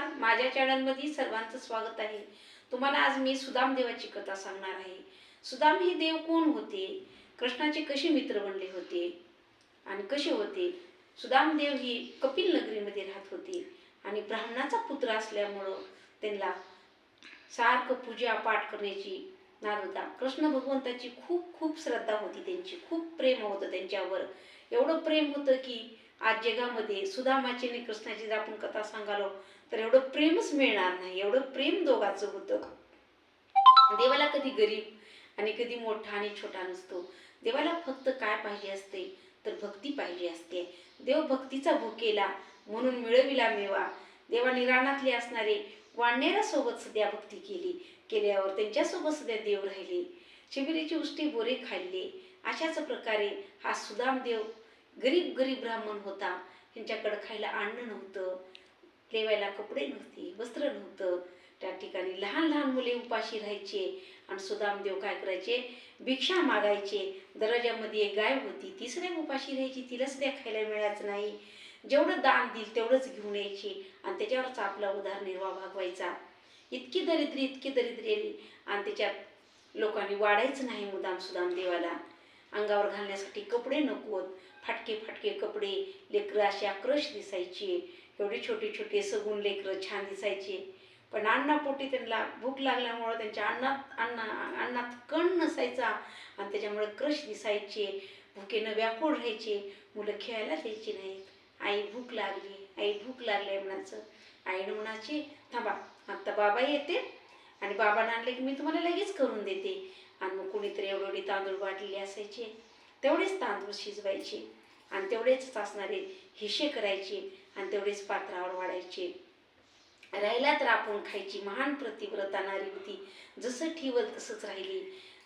नमस्कार. माझ्या चॅनलमध्ये सर्वांचं स्वागत आहे. तुम्हाला आज मी सुदाम देवाची कथा सांगणार आहे. सुदाम हे देव कोण होते? कृष्णाचे कसे मित्र बनले होते? आणि कसे होते? सुदाम देव ही कपिल नगरीमध्ये राहत होते. आणि ब्राह्मणाचा पुत्र असल्यामुळं त्यांना सारखं पूजा पाठ करण्याची नाद होता. कृष्ण भगवंताची खूप खूप श्रद्धा होती त्यांची. खूप प्रेम होतं त्यांच्यावर. एवढं प्रेम होतं की आज जगामध्ये सुदामाची आणि कृष्णाची जर आपण कथा सांगालो तर एवढं प्रेमच मिळणार नाही. एवढं प्रेम दोघाचं होतं. देवाला कधी गरीब आणि कधी मोठा आणि छोटा नसतो. देवाला फक्त काय पाहिजे असते? तर भक्ती पाहिजे असते. देव भक्तीचा भुकेला म्हणून मिळविला मेवा. देवाने रानातले असणारे वाढणेरासोबत सध्या भक्ती केली. केल्यावर त्यांच्यासोबत सध्या देव राहिले. शिबिरीची उष्टी बोरे खाल्ले. अशाच प्रकारे हा सुदाम देव गरीब गरीब ब्राह्मण होता. ह्यांच्याकडं खायला अन्न नव्हतं. लेवायला कपडे नव्हते वस्त्र नव्हतं. त्या ठिकाणी लहान लहान मुले उपाशी राहायचे आणि सुदामदेव काय करायचे? भिक्षा मागायचे. दरवाजामध्ये एक गाय होती ती सुद्धा उपाशी राहायची तिला सुद्धा खायला मिळायचं नाही. जेवढं दान देईल तेवढंच घेऊन यायची आणि त्याच्यावरच आपला उदारनिर्वाह भागवायचा. इतकी दरिद्री इतकी दरिद्री आली आणि त्याच्यात लोकांनी वाढायचं नाही मुदाम सुदाम देवाला अंगावर घालण्यासाठी कपडे नकोत फाटके फाटके कपडे लेकरं अशी आक्रश दिसायची. एवढे छोटे छोटे सगून लेकरं छान दिसायचे. पण अन्नापोटी त्यांना भूक लागल्यामुळं त्यांच्या अन्नात अन्ना अन्नात कण नसायचा आणि त्याच्यामुळे क्रश दिसायचे. भुकेनं व्याकुळ राहायचे. मुलं खेळायला द्यायची नाहीत आई भूक लागली आई भूक लागली म्हणायचं. आईनं म्हणायची थांबा आत्ता बाबा येते आणि बाबांना आणले की मी तुम्हाला लगेच करून देते. आणि मग कुणीतरी एवढे एवढी तांदूळ वाटलेले असायचे. तेवढेच तांदूळ शिजवायचे. आणि तेवढेच असणारे हिशे करायचे आणि तेवढेच पात्रावर वाढायचे. राहिला तर आपण खायची महान प्रतिव्रता नारी होती. जसं ठेवल तसंच राहिली.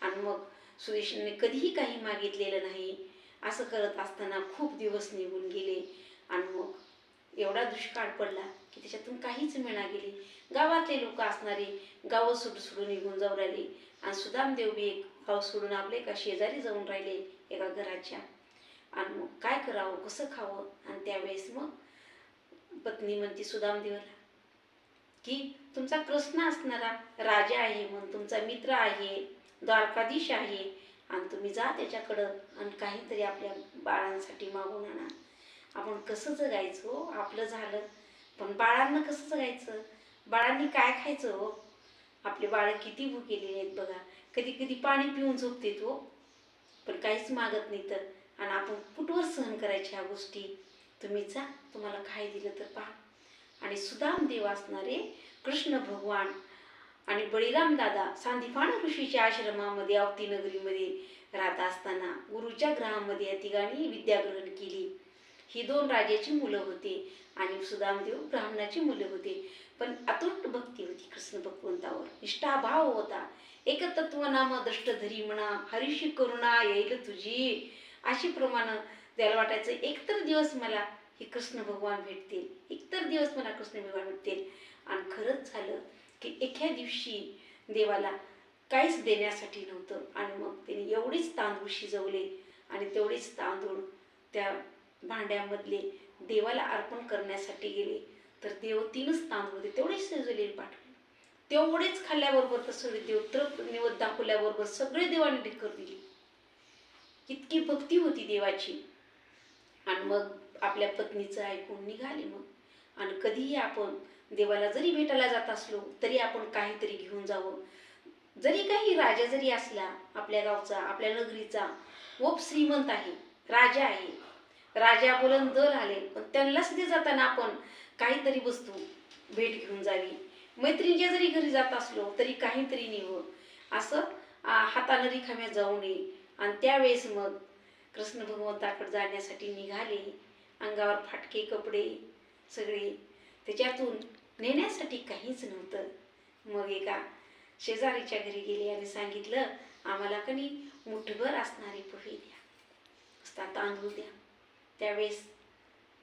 आणि मग सुदेशने कधीही काही मागितलेलं नाही. असं करत असताना खूप दिवस निघून गेले. आणि मग एवढा दुष्काळ पडला की त्याच्यातून काहीच मिळा गेली गावातले लोक असणारे गावं सुटू सुटून निघून जाऊ राहिले. आणि सुदामदेव बी एक गाव सोडून आपले एका शेजारी जाऊन राहिले एका घराच्या. आणि मग काय करावं कसं खावं? आणि त्यावेळेस मग पत्नी म्हणते सुदामदेवाला की तुमचा कृष्ण असणारा राजा आहे म्हणून तुमचा मित्र आहे द्वारकाधीश आहे आणि तुम्ही जा त्याच्याकडं आणि काहीतरी आपल्या बाळांसाठी मागून आणा. आपण कसं जगायचं हो? आपलं झालं. पण बाळांना कसं जगायचं? बाळांनी काय खायचं हो? आपले बाळं किती भुकेलेले आहेत बघा. कधी कधी पाणी पिऊन झोपतेत हो. पण काहीच मागत नाही तर. आणि आपण कुठवर सहन करायच्या ह्या गोष्टी तुम्ही जा तुम्हाला काय दिलं तर पहा. आणि सुदाम देव असणारे कृष्ण भगवान आणि बळीराम दादा सांदीपान ऋषीच्या आश्रमामध्ये अवती नगरीमध्ये राहत असताना गुरुच्या ग्रहामध्ये या तिघांनी विद्याग्रहण केली. ही दोन राजाची मुलं होती आणि सुदामदेव ब्राह्मणाची मुलं होते. पण अतुट भक्ती होती कृष्ण भगवंतावर. निष्ठाभाव होता. एकतत्व नाम दष्टधरी म्हणा हरीशी करुणा येईल तुझी. अशी प्रमाणं त्याला वाटायचं. एकतर दिवस मला हे कृष्ण भगवान भेटतील एकतर दिवस मला कृष्ण भगवान भेटतील. आणि खरंच झालं की एका दिवशी देवाला काहीच देण्यासाठी नव्हतं. आणि मग त्याने एवढेच तांदूळ शिजवले आणि तेवढेच तांदूळ त्या भांड्यामधले देवाला अर्पण करण्यासाठी गेले. तर देव तीनच तांदूळ होते तेवढेच शिजवलेले पाठवले. तेवढेच खाल्ल्याबरोबर तर सगळे देव निवद निवत दाखवल्याबरोबर सगळे देवाने ढेकर दिली. इतकी भक्ती होती देवाची. आणि मग आपल्या पत्नीचं ऐकून निघाले मग. आणि कधीही आपण देवाला जरी भेटायला जात असलो तरी आपण काहीतरी घेऊन जावं. जरी काही राजा जरी असला आपल्या गावचा आपल्या नगरीचा ओप श्रीमंत आहे राजा आहे. राजा बोलंद दर आले पण त्यांना सुद्धा जाताना आपण काहीतरी वस्तू भेट घेऊन जावी. मैत्रिणीच्या जरी घरी जात असलो तरी काहीतरी निव. असं हाताने हातानं रिकाम्या जाऊ नये. आणि त्यावेळेस मग कृष्ण भगवंताकडे जाण्यासाठी निघाले. अंगावर फाटके कपडे सगळे. त्याच्यातून नेण्यासाठी काहीच नव्हतं. मग एका शेजारीच्या घरी गेले आणि सांगितलं आम्हाला कणी मुठभर असणारे पोहे द्या. असता तांदूळ द्या. त्यावेळेस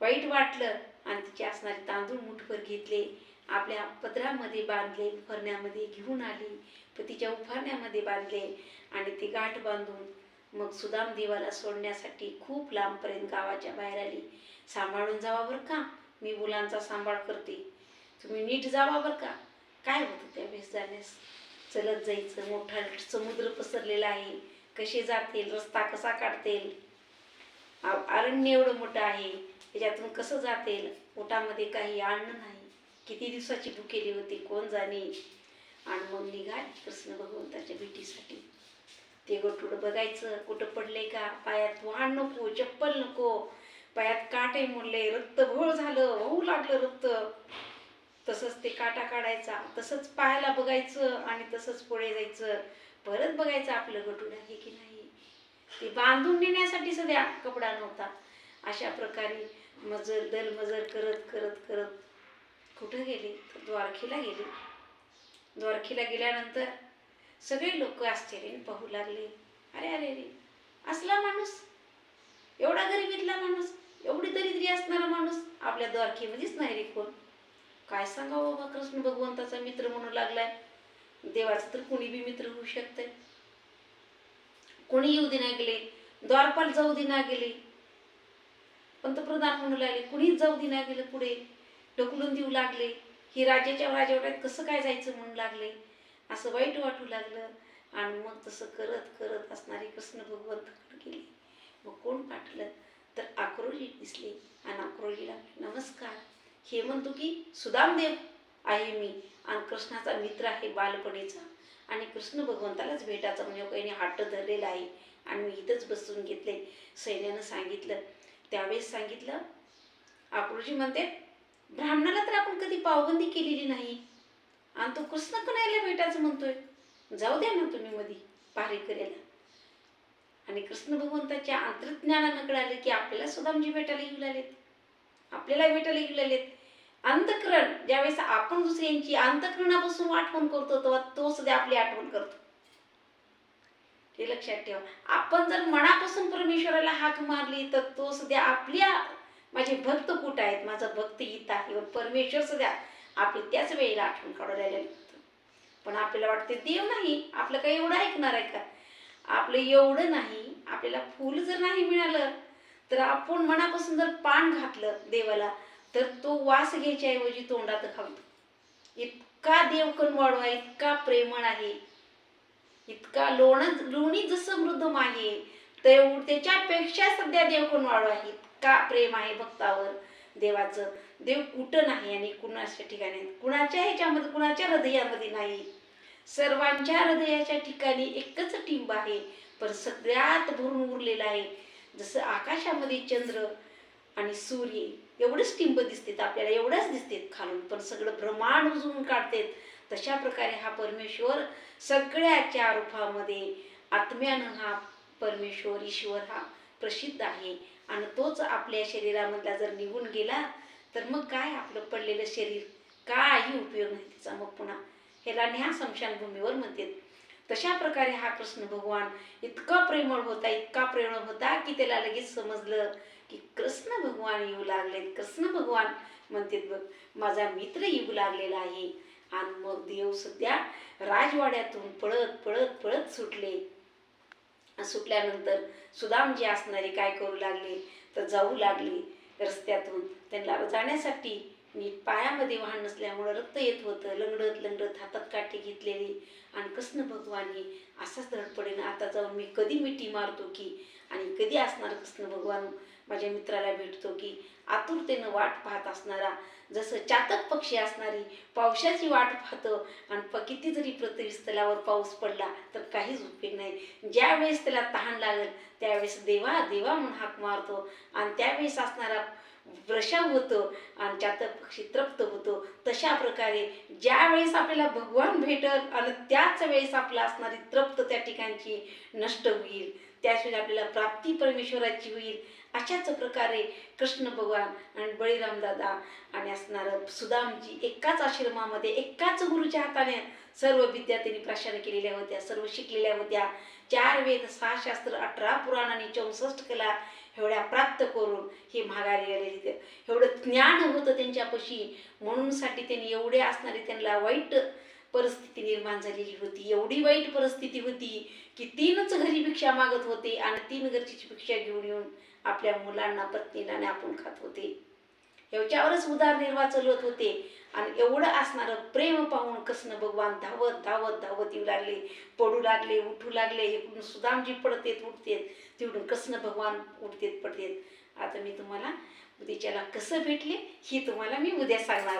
वाईट वाटलं आणि तिचे असणारे तांदूळ मुठभर घेतले. आपल्या पदरामध्ये बांधले उफरण्यामध्ये घेऊन आली पतीच्या उफरण्यामध्ये बांधले आणि ते गाठ बांधून मग सुदाम देवाला सोडण्यासाठी खूप लांबपर्यंत गावाच्या बाहेर आली. सांभाळून जावा बरं का? मी मुलांचा सांभाळ करते. तुम्ही नीट जावा बरं का? काय होतं त्यावेळेस जाण्यास चलत जायचं मोठा समुद्र पसरलेला आहे. कसे जातील? रस्ता कसा काढतील? अरण्य एवढं मोठं आहे. त्याच्यातून कसं जातील? पोटामध्ये काही अन्न नाही. किती दिवसाची भुकेली होती कोण जाणे? आणि मग निघाल कृष्ण भगवंताच्या भेटीसाठी. ते गोटुड बघायचं कुठं पडले का? पायात वाहन नको चप्पल नको. पायात काटे मोडले रक्त घोळ झालं वाहू लागलं रक्त. तसंच ते काटा काढायचा तसंच पायाला बघायचं आणि तसंच पुढे जायचं. परत बघायचं आपलं गटूड आहे की नाही. ते बांधून नेण्यासाठी सध्या कपडा नव्हता. अशा प्रकारे मजर दल मजर करत करत करत कुठं गेले? तर द्वारखेला गेले. द्वारखेला गेल्यानंतर सगळे लोक आश्चर्याने पाहू लागले. अरे अरे अरे असला माणूस. एवढा गरिबीतला माणूस एवढी दरिद्री असणारा माणूस आपल्या द्वारखेमध्येच नाही रे कोण. काय सांगावं बाबा कृष्ण भगवंताचा मित्र म्हणू लागलाय. देवाचं तर कोणी बी मित्र होऊ शकतंय. कोणी येऊ दिना गेले. द्वारपाल जाऊ दिना गेले. पंतप्रधान म्हणू लागले कुणीच जाऊ दिना गेलं पुढे. ढकलून देऊ लागले. ही राजेच्या राजवट्यात कसं काय जायचं म्हणू लागले? असं वाईट वाटू लागलं. आणि मग तसं करत करत असणारी कृष्ण भगवंताकडे गेले. मग कोण पाठलं तर अक्रोली दिसले. आणि अक्रोलीला नमस्कार. हे म्हणतो की सुदामदेव? आहे मी. आणि कृष्णाचा मित्र आहे बालपणीचा. आणि कृष्ण भगवंतालाच भेटायचा म्हणजे काही हट्ट धरलेला आहे. आणि मी इथंच बसून घेतले. सैन्यानं सांगितलं. त्यावेळेस सांगितलं अक्रोजी म्हणते ब्राह्मणाला तर आपण कधी पावबंदी केलेली नाही. आणि तो कृष्ण कन्हैयाला भेटायचं म्हणतोय. जाऊ द्या ना तुम्ही मधी पारे आणि कृष्ण भगवंताच्या अंतर्ज्ञानानं कळालं की आपल्याला सुदामजी भेटायला येऊ लागलेत. आपल्याला भेटायला येऊ लागलेत. अंतकरण ज्यावेळेस आपण दुसऱ्यांची अंतकरणापासून आठवण करतो तेव्हा तो सुद्धा आपली आठवण करतो. हे लक्षात ठेवा. आपण जर मनापासून परमेश्वराला हाक मारली तर तो सध्या आपल्या माझे भक्त कुठं आहेत? माझा भक्त इथं आहे. व परमेश्वर सध्या आपली त्याच वेळेला आठवण काढून राहिलेलं पण आपल्याला वाटते देव नाही. आपलं काही एवढं ऐकणार आहे का? आपलं एवढं नाही. आपल्याला फूल जर नाही मिळालं तर आपण मनापासून जर पान घातलं देवाला तर तो वास घ्यायच्या ऐवजी तोंडात घालतो. इतका देव कनवाळू आहे इतका प्रेमळ आहे. इतका लोण लोणी जसं मृदम आहे तेव त्याच्यापेक्षा सध्या देव कनवाळू आहे. इतका प्रेम आहे भक्तावर. देवाचं. देव कुठं नाही आणि कुणाच्या ठिकाणी? कुणाच्या ह्याच्यामध्ये कुणाच्या हृदयामध्ये नाही? सर्वांच्या हृदयाच्या ठिकाणी एकच टिंब आहे. पण सगळ्यात भरून उरलेला आहे. जसं आकाशामध्ये चंद्र आणि सूर्य एवढंच टिंब दिसतात आपल्याला एवढंच दिसतात खालून. पण सगळं ब्रह्मांड उजवून काढतात. तशा प्रकारे हा परमेश्वर सगळ्याच्या रूपामध्ये आत्म्यानं हा परमेश्वर ईश्वर हा प्रसिद्ध आहे. आणि तोच आपल्या शरीरामधला जर निघून गेला तर मग काय आपलं पडलेलं शरीर? काही उपयोग नाही त्याचा मग पुन्हा ह्याला न्या स्मशानभूमीवर म्हणतात. तशा प्रकारे हा कृष्ण भगवान इतका प्रेमळ होता इतका प्रेमळ होता की त्याला लगेच समजलं की कृष्ण भगवान येऊ लागलेत. कृष्ण भगवान म्हणतात बघ माझा मित्र येऊ लागलेला आहे. आणि मग देव सध्या राजवाड्यातून पळत पळत पळत सुटले. सुटल्यानंतर सुदाम जी असणारी काय करू लागले? तर जाऊ लागले रस्त्यातून. त्यांना जाण्यासाठी नीट पायामध्ये वाहन नसल्यामुळं रक्त येत होतं. लंगडत लंगडत हातात काठी घेतलेली. आणि कृष्ण भगवानही असाच धडपडेन आता जाऊन मी कधी मिठी मारतो की? आणि कधी असणार कृष्ण भगवान? माझ्या मित्राला भेटतो की आतुरतेनं वाट पाहत असणारा जसं चातक पक्षी असणारी पावसाची वाट पाहतं. आणि प किती जरी पृथ्वीस्थलावर पाऊस पडला तर काहीच उपयोग नाही. ज्यावेळेस त्याला तहान लागेल त्यावेळेस देवा देवा म्हणून हाक मारतो. आणि त्यावेळेस असणारा प्रशाव होतो आणि चातक पक्षी तृप्त होतो. तशा प्रकारे ज्या वेळेस आपल्याला भगवान भेटल आणि त्याच वेळेस आपला असणारी तृप्त त्या ठिकाणची नष्ट होईल. त्याशिवाय आपल्याला प्राप्ती परमेश्वराची होईल. अशाच प्रकारे कृष्ण भगवान आणि बळीराम दादा आणि असणारं सुदामजी एकाच आश्रमामध्ये एकाच गुरुच्या हाताने सर्व विद्या त्यांनी प्रशान केलेल्या होत्या सर्व शिकलेल्या होत्या. चार वेद सहा शास्त्र अठरा पुराण आणि चौसष्ट कला एवढ्या प्राप्त करून हे माघारी आलेले एवढं ज्ञान होतं त्यांच्यापाशी. म्हणूनसाठी त्यांनी एवढे असणारे त्यांना वाईट परिस्थिती निर्माण झालेली होती. एवढी वाईट परिस्थिती होती की तीनच घरी भिक्षा मागत होते आणि तीन घरची भिक्षा घेऊन येऊन आपल्या मुलांना पत्नीला आणि आपण खात होते. ह्याच्यावरच उदारनिर्वाह चलत होते. आणि एवढं असणारं प्रेम पाहून कसनं भगवान धावत धावत धावत येऊ लागले. पडू लागले उठू लागले. इकडून सुदामजी पडतेत उठतेत. तिकडून कसनं भगवान उठतेत पडतेत. आता मी तुम्हाला उद्याच्याला कसं भेटले ही तुम्हाला मी उद्या सांगणार